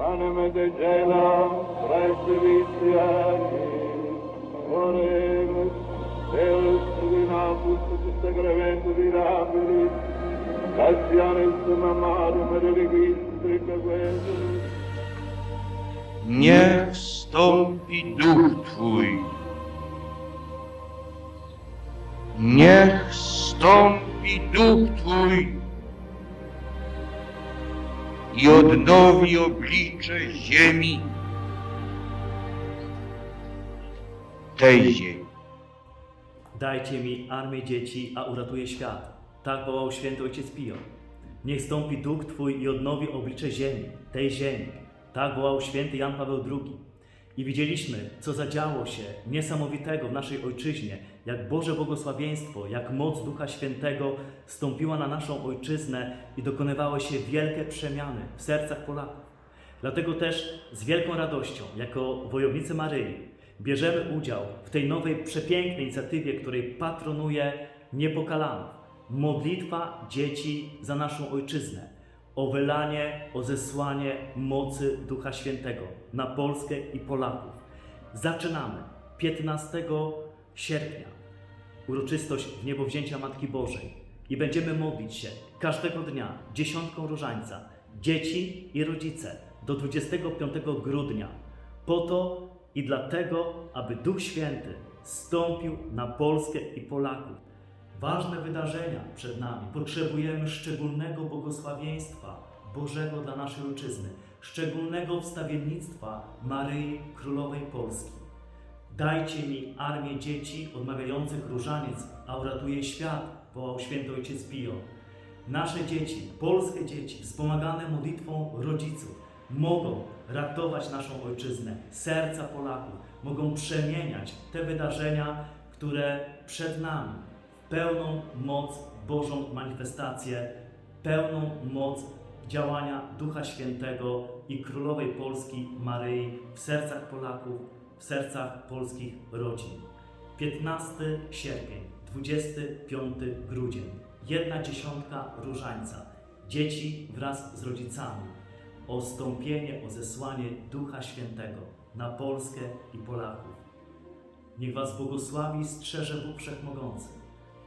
anima de cela, praesiviziani, oremus, Deus divinatus et sacramento dirabilis, passionis summarum religis tripequentis, Niech wstąpi duch Twój. Niech wstąpi duch Twój i odnowi oblicze ziemi, tej ziemi. Dajcie mi armię dzieci, a uratuję świat. Tak wołał święty ojciec Pio. Niech stąpi duch Twój i odnowi oblicze ziemi, tej ziemi. Tak wołał święty Jan Paweł II. I widzieliśmy, co zadziało się niesamowitego w naszej ojczyźnie, jak Boże błogosławieństwo, jak moc Ducha Świętego stąpiła na naszą ojczyznę i dokonywały się wielkie przemiany w sercach Polaków. Dlatego też z wielką radością, jako wojownicy Maryi, bierzemy udział w tej nowej, przepięknej inicjatywie, której patronuje Niepokalanów. Modlitwa dzieci za naszą ojczyznę. O wylanie, o zesłanie mocy Ducha Świętego na Polskę i Polaków. Zaczynamy 15 sierpnia uroczystość w niebowzięcia Matki Bożej i będziemy modlić się każdego dnia dziesiątką różańca, dzieci i rodzice do 25 grudnia, po to i dlatego, aby Duch Święty stąpił na Polskę i Polaków. Ważne wydarzenia przed nami. Potrzebujemy szczególnego błogosławieństwa Bożego dla naszej ojczyzny, szczególnego wstawiennictwa Maryi Królowej Polski. Dajcie mi armię dzieci odmawiających różaniec, a uratuje świat, wołał święty ojciec Pio. Nasze dzieci, polskie dzieci, wspomagane modlitwą rodziców, mogą ratować naszą ojczyznę, serca Polaków, mogą przemieniać te wydarzenia, które przed nami, pełną moc Bożą manifestację, pełną moc działania Ducha Świętego i Królowej Polski Maryi w sercach Polaków, w sercach polskich rodzin. 15 sierpień, 25 grudzień, jedna dziesiątka różańca, dzieci wraz z rodzicami, o stąpienie, o zesłanie Ducha Świętego na Polskę i Polaków. Niech Was błogosławi strzeże Bóg Wszechmogący,